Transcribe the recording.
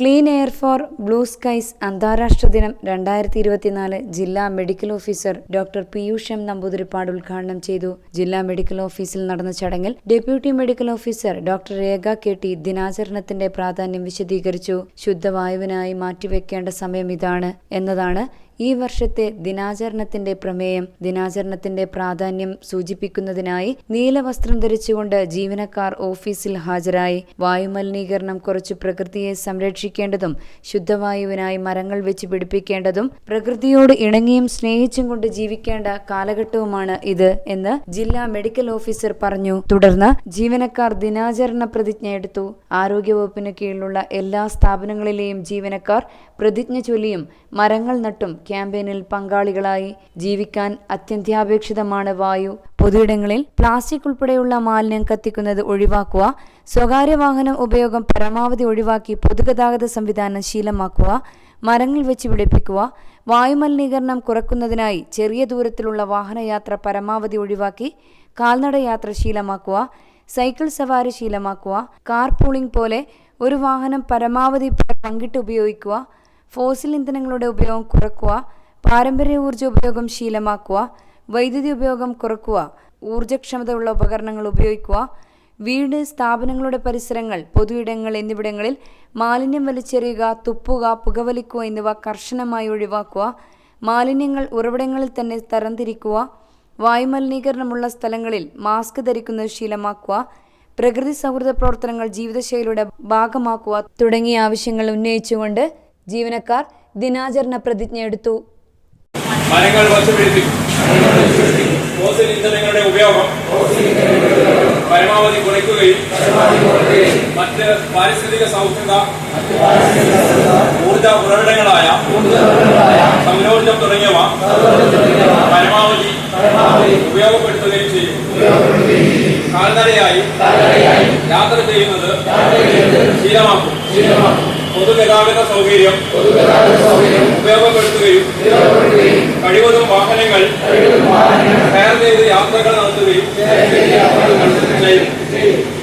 Clean air for blue skies അന്താരാഷ്ട്ര ദിനം രണ്ടായിരത്തി ഇരുപത്തിനാല് ജില്ലാ medical officer doctor Piyush M Namboothiripad ഉദ്ഘാടനം ചെയ്തു. ജില്ലാ മെഡിക്കൽ ഓഫീസിൽ നടന്ന ചടങ്ങിൽ deputy medical officer doctor Rekha K T ദിനാചരണത്തിന്റെ പ്രാധാന്യം വിശദീകരിച്ചു. ശുദ്ധവായുവിനായി മാറ്റിവെക്കേണ്ട സമയം ഇതാണ് എന്നതാണ് ഈ വർഷത്തെ ദിനാചരണത്തിന്റെ പ്രമേയം ദിനാചരണത്തിന്റെ പ്രാധാന്യം സൂചിപ്പിക്കുന്നതിനായി നീലവസ്ത്രം ധരിച്ചുകൊണ്ട് ജീവനക്കാർ ഓഫീസിൽ ഹാജരായി. വായുമലിനീകരണം കുറച്ച് പ്രകൃതിയെ സംരക്ഷിക്കേണ്ടതും ശുദ്ധവായുവിനായി മരങ്ങൾ വെച്ച് പിടിപ്പിക്കേണ്ടതും പ്രകൃതിയോട് ഇണങ്ങിയും സ്നേഹിച്ചും കൊണ്ട് ജീവിക്കേണ്ട കാലഘട്ടവുമാണ് ഇത് എന്ന് ജില്ലാ മെഡിക്കൽ ഓഫീസർ പറഞ്ഞു. തുടർന്ന് ജീവനക്കാർ ദിനാചരണ പ്രതിജ്ഞ എടുത്തു. ആരോഗ്യവകുപ്പിന് കീഴിലുള്ള എല്ലാ സ്ഥാപനങ്ങളിലെയും ജീവനക്കാർ പ്രതിജ്ഞ ചൊല്ലിയും മരങ്ങൾ നട്ടും ക്യാമ്പയിനിൽ പങ്കാളികളായി ജീവിക്കാൻ അത്യന്താപേക്ഷിതമാണ് വായു. പൊതുയിടങ്ങളിൽ പ്ലാസ്റ്റിക് ഉൾപ്പെടെയുള്ള മാലിന്യം കത്തിക്കുന്നത് ഒഴിവാക്കുക സ്വകാര്യ വാഹന ഉപയോഗം പരമാവധി ഒഴിവാക്കി പൊതുഗതാഗത സംവിധാനം ശീലമാക്കുക മരങ്ങൾ വെച്ച് പിടിപ്പിക്കുക വായുമലിനീകരണം കുറക്കുന്നതിനായി ചെറിയ ദൂരത്തിലുള്ള വാഹനയാത്ര പരമാവധി ഒഴിവാക്കി കാൽനട യാത്ര ശീലമാക്കുക സൈക്കിൾ സവാരി ശീലമാക്കുക കാർ പൂളിംഗ് പോലെ ഒരു വാഹനം പരമാവധി പങ്കിട്ട് ഉപയോഗിക്കുക ഫോസിൽ ഇന്ധനങ്ങളുടെ ഉപയോഗം കുറക്കുക പാരമ്പര്യ ഊർജ ഉപയോഗം ശീലമാക്കുക വൈദ്യുതി ഉപയോഗം കുറയ്ക്കുക ഊർജക്ഷമതയുള്ള ഉപകരണങ്ങൾ ഉപയോഗിക്കുക വീട് സ്ഥാപനങ്ങളുടെ പരിസരങ്ങൾ പൊതുയിടങ്ങൾ എന്നിവിടങ്ങളിൽ മാലിന്യം വലിച്ചെറിയുക തുപ്പുക പുകവലിക്കുക എന്നിവ കർശനമായി ഒഴിവാക്കുക മാലിന്യങ്ങൾ ഉറവിടങ്ങളിൽ തന്നെ തരംതിരിക്കുക വായുമലിനീകരണമുള്ള സ്ഥലങ്ങളിൽ മാസ്ക് ധരിക്കുന്നത് ശീലമാക്കുക പ്രകൃതി സൗഹൃദ പ്രവർത്തനങ്ങൾ ജീവിതശൈലിയുടെ ഭാഗമാക്കുക തുടങ്ങിയ ആവശ്യങ്ങൾ ഉന്നയിച്ചുകൊണ്ട് ജീവനക്കാർ ദിനാചരണ പ്രതിജ്ഞ എടുത്തു. മരങ്ങൾ വച്ചു പിടിപ്പിക്കും ഫോസിൽ ഇന്ധനങ്ങളുടെ ഉപയോഗം. പരമാവധി കുറയ്ക്കുകയും മറ്റ് പാരിസ്ഥിതിക സൗഹൃദ ഊർജ ഉറവിടങ്ങളായ സൗരോർജം തുടങ്ങിയവ പരമാവധി ഉപയോഗപ്പെടുത്തുകയും ചെയ്യും. കാൽനടയായി യാത്ര ചെയ്യുന്നത് ശീലമാക്കും. പൊതുഗതാഗത സൗകര്യം ഉപയോഗപ്പെടുത്തുകയും കഴിവതും വാഹനങ്ങൾ ഫയർ ചെയ്ത് യാത്രകൾ നടത്തുകയും ചെയ്യും.